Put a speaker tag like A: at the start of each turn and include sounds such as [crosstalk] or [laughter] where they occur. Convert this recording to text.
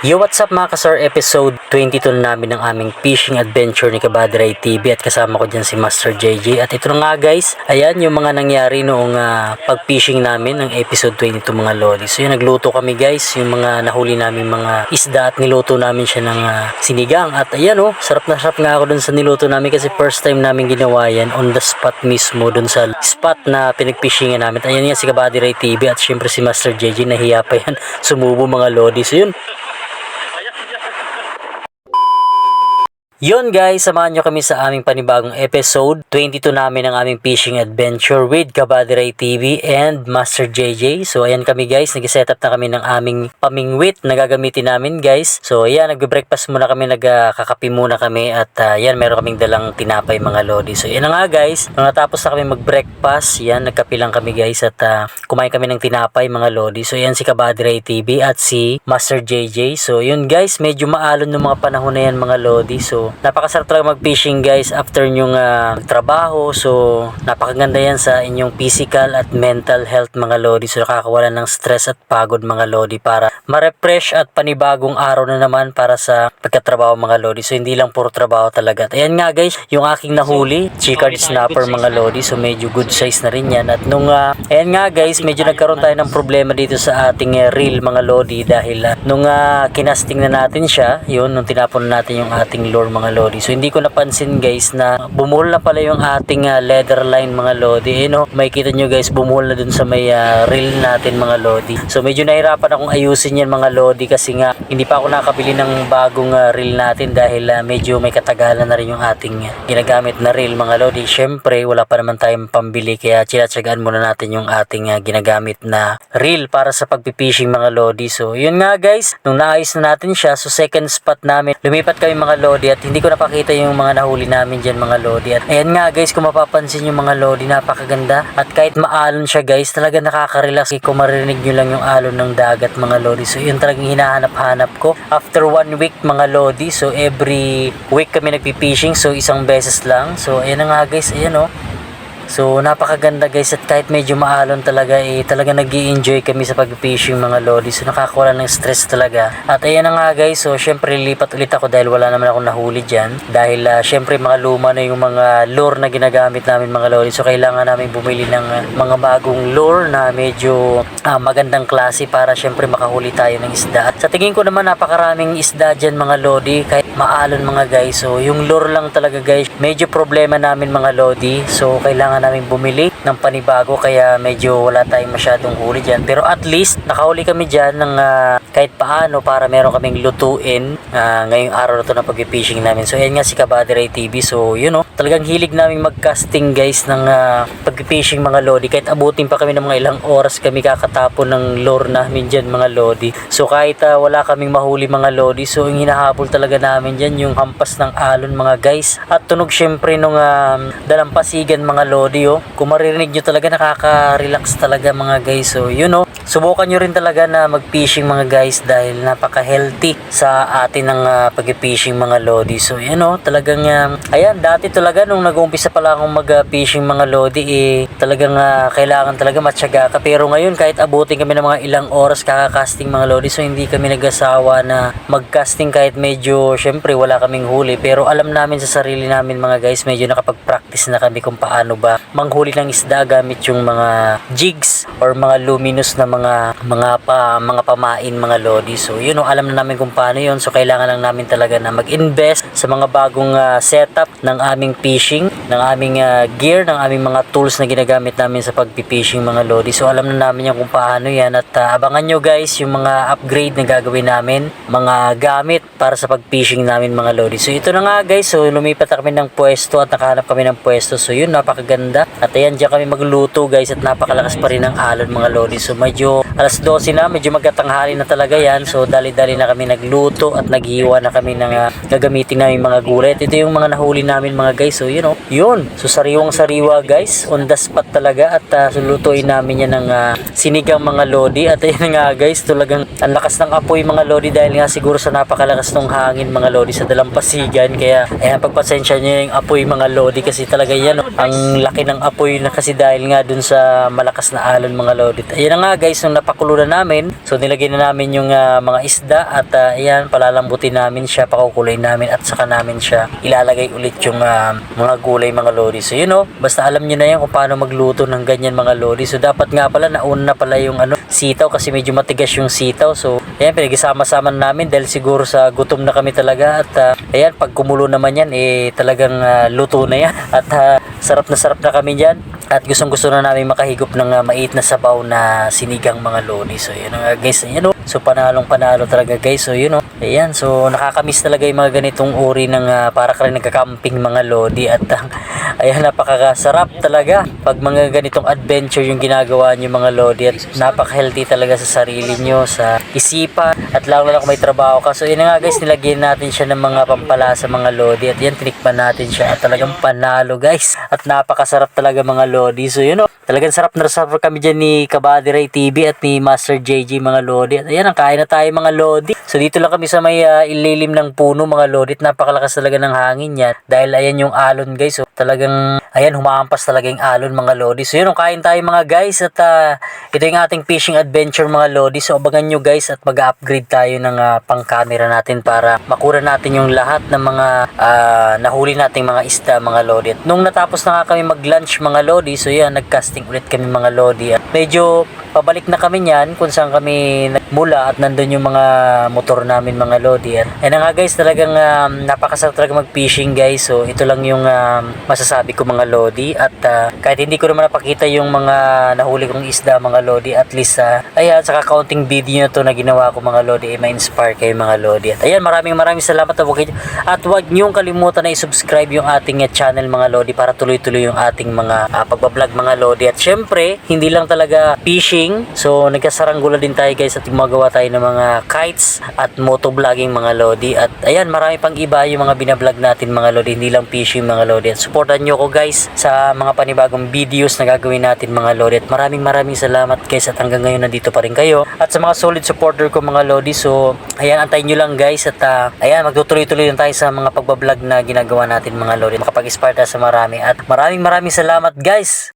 A: Yo, what's up mga kasar? Episode 22 na namin ng aming fishing adventure ni Kabadray TV at kasama ko dyan si Master JJ. At ito na nga guys, ayan yung mga nangyari noong ah, pag-fishing namin ng episode 22 mga lodi. So yun, nagluto kami guys, yung mga nahuli namin mga isda at niluto namin siya ng ah, sinigang. At ayan oh, sarap na sarap nga ako dun sa niluto namin kasi first time namin ginawa yan on the spot mismo dun sa spot na pinag-fishingan namin. Ayan yan si Kabadray TV at syempre si Master JJ, nahiya pa yan, [laughs] sumubo mga lodi. So yun, Yun guys, samahan nyo kami sa aming panibagong episode 22 namin ng aming fishing adventure with Kabadiray TV and Master JJ. So ayan kami guys, nag-set up na kami ng aming pamingwit na gagamitin namin guys. So ayan, nagbe-breakfast muna kami, nagkakapi muna kami at uh, yan, meron kaming dalang tinapay mga lodi. So yan na nga guys, nung natapos na kami mag-breakfast, yan, nagkapi lang kami guys at uh, kumain kami ng tinapay mga lodi. So yan si Kabadiray TV at si Master JJ. So yun guys, medyo maalon ng mga panahon na yan mga lodi. So napakasarap talaga mag-fishing guys after nyong ah, trabaho. So napakaganda yan sa inyong physical at mental health mga lodi. So nakakawala ng stress at pagod mga lodi para ma-refresh at panibagong araw na naman para sa pagkatrabaho mga lodi. So hindi lang puro trabaho talaga. At ayan nga guys, yung aking nahuli, chicard snapper mga lodi. So medyo good size na rin yan. At nung, ah, ayan nga guys, medyo nagkaroon tayo ng problema dito sa ating eh, reel mga lodi dahil ah, nung ah, kinasting na natin siya, yun, nung tinapon na natin yung ating lure mga lodi. So hindi ko napansin guys na bumuhol na pala yung ating ah, leather line mga lodi. Eh no, makikita nyo guys, bumuhol na dun sa may ah, reel natin mga lodi. So medyo nahirapan akong ayusin yan mga lodi kasi nga hindi pa ako nakabili ng bagong ah, reel natin dahil ah, medyo may katagalan na rin yung ating ah, ginagamit na reel mga lodi. Syempre, wala pa naman tayong pambili kaya chinatsagaan muna natin yung ating ah, ginagamit na reel para sa pagpipishing mga lodi. So yun nga guys, nung naayos na natin siya, so second spot namin, lumipat kami mga lodi at hindi ko napakita yung mga nahuli namin dyan mga lodi. At ayan nga guys, kung mapapansin yung mga lodi, napakaganda. At kahit maalon siya guys, talaga nakaka-relax kung marinig nyo lang yung alon ng dagat mga lodi. So yun talagang hinahanap-hanap ko. After one week mga lodi, so every week kami nagpipishing, so isang beses lang. So ayan nga guys, ayan oh. So napakaganda guys at kahit medyo maalon talaga eh talaga nag enjoy kami sa pag-fishing mga lodi. So nakakawala ng stress talaga. At ayan na nga guys, so syempre lipat ulit ako dahil wala naman akong nahuli dyan. Dahil ah, syempre mga luma na yung mga lure na ginagamit namin mga lodi. So kailangan namin bumili ng ah, mga bagong lure na medyo ah, magandang klase para syempre makahuli tayo ng isda. At sa tingin ko naman napakaraming isda dyan mga lodi kahit maalon mga guys. So yung lure lang talaga guys, medyo problema namin mga lodi. So kailangan namin bumili ng panibago kaya medyo wala tayong masyadong huli dyan. Pero at least nakahuli kami dyan ng ah, kahit paano para meron kaming lutuin ah, ngayong araw na to na pag-fishing namin. So yan nga si Kabadiray TV. So yun know, talagang hilig namin mag-casting guys ng ah, pag-fishing mga lodi. Kahit abutin pa kami ng mga ilang oras kami kakatapon ng lure namin dyan mga lodi. So kahit ah, wala kaming mahuli mga lodi, so yung hinahabol talaga namin dyan yung hampas ng alon mga guys. At tunog syempre nung ah, dalampasigan mga lodi oh. Kung maririnig nyo talaga nakaka-relax talaga mga guys. So yun oh. Subukan nyo rin talaga na mag-fishing mga guys dahil napaka-healthy sa atin ng ah, pag-fishing mga lodi. So yan oh, talagang ah, ayan dati talaga nung nag-uumpisa pala akong mag-fishing mga lodi eh talagang ah, kailangan talaga matyaga ka. Pero ngayon kahit abutin kami ng mga ilang oras kakakasting mga lodi so hindi kami nag-asawa na mag-casting kahit medyo syempre wala kaming huli. Pero alam namin sa sarili namin mga guys medyo nakapag-practice na kami kung paano ba manghuli ng isda gamit yung mga jigs or mga luminous na mga mga pa mga pamain mga lodi. So yun oh, alam na namin kung paano yun. So kailangan lang namin talaga na mag-invest sa mga bagong ah, setup ng aming fishing, ng aming ah, gear, ng aming mga tools na ginagamit namin sa pagpipishing mga lodi. So alam na namin yan kung paano yan at ah, abangan nyo guys yung mga upgrade na gagawin namin, mga gamit para sa pagfishing namin mga lodi. So ito na nga guys, so lumipat kami ng pwesto at nakahanap kami ng pwesto. So yun, napakaganda. At ayan, dyan kami magluto guys at napakalakas pa rin ang alon mga lodi. So medyo alas 12 na, medyo magkatanghali na talaga yan. So dali-dali na kami nagluto at naghiwa na kami ng ah, gagamitin namin mga gulay. At ito yung mga nahuli namin mga guys. So yun oh, yun. So sariwang sariwa guys, on the spot talaga at uh, sulutuin namin yan ng ah, sinigang mga lodi. At [laughs] ayun nga guys, talagang ang lakas ng apoy mga lodi dahil nga siguro sa napakalakas ng hangin mga lodi sa dalampasigan. Kaya ayan, pagpasensya nyo yung apoy mga lodi kasi talaga yan oh, ang laki ng apoy na kasi dahil nga dun sa malakas na alon mga lodi. Ayan nga guys, guys nung napakulo na namin. So nilagyan na namin yung ah, mga isda at ah, ayan palalambutin namin siya, pakukulay namin at saka namin siya ilalagay ulit yung ah, mga gulay mga lodi. So yun oh, basta alam niyo na yan kung paano magluto ng ganyan mga lodi. So dapat nga pala nauna na pala yung ano sitaw kasi medyo matigas yung sitaw. So ayan pinagsama-sama namin dahil siguro sa gutom na kami talaga at ah, ayan pag kumulo naman yan eh talagang ah, luto na yan [laughs] at ah, sarap na sarap na kami dyan at gustong gusto na namin makahigop ng uh, mait na sabaw na sinigang mga lodi. So yun nga guys, yun oh. So panalong panalo talaga guys. So yun oh. Ayan, so nakakamiss talaga yung mga ganitong uri ng ah, para ka rin nagkakamping mga lodi at ah, ayan napakasarap talaga pag mga ganitong adventure yung ginagawa nyo mga lodi at napaka-healthy talaga sa sarili nyo, sa isipan at lalo na kung may trabaho ka. So yun nga guys, nilagyan natin siya ng mga pampalasa mga lodi at yan tinikman natin siya at talagang panalo guys at napakasarap talaga mga lodi. So yun o, talagang sarap na sarap kami dyan ni Kabadiray TV at ni Master JJ mga lodi. At ayan, ang kain na tayo mga lodi. So dito lang kami sa may ah, ililim ng puno mga lodi at napakalakas talaga ng hangin yan dahil ayan yung alon guys. So talagang ayan humahampas talaga yung alon mga lodi. So yun, kain tayo mga guys at ah, ito yung ating fishing adventure mga lodi. So abangan nyo guys at mag-upgrade tayo ng ah, pang-camera natin para makura natin yung lahat ng mga ah, nahuli nating mga isda mga lodi. At nung natapos na nga kami mag-lunch mga lodi, so yan, nag-casting ulit kami mga lodi. At medyo pabalik na kami niyan kung saan kami mula at nandun yung mga motor namin mga ayun na nga guys, talagang um, napakasarap talaga mag-fishing guys. So ito lang yung um, masasabi ko mga lodi. At ah, kahit hindi ko naman napakita yung mga nahuli kong isda mga lodi, at least uh, ayan, sa kakaunting video na to na ginawa ko mga lodi, ay ma-inspire kayo mga lodi. At ayan, maraming maraming salamat at huwag, at huwag niyong kalimutan na i-subscribe yung ating uh, channel mga lodi para tuloy-tuloy yung ating mga uh, pagbablog mga lodi. At syempre, hindi lang talaga fishing. So, nagkasaranggula din tayo guys at gumagawa tayo ng mga kites at motovlogging mga lodi. At ayan, marami pang iba yung mga binablog natin mga lodi. Hindi lang fishing mga lodi. At supportan nyo ko guys sa mga panibagong videos na gagawin natin mga lodi. At maraming maraming salamat guys at hanggang ngayon nandito pa rin kayo. At sa mga solid supporter ko mga lodi. So, ayan, antayin nyo lang guys. At ah, ayan, magtutuloy-tuloy tayo sa mga pagbablog na ginagawa natin mga lodi. Makapag-inspire sa marami. At maraming maraming salamat guys.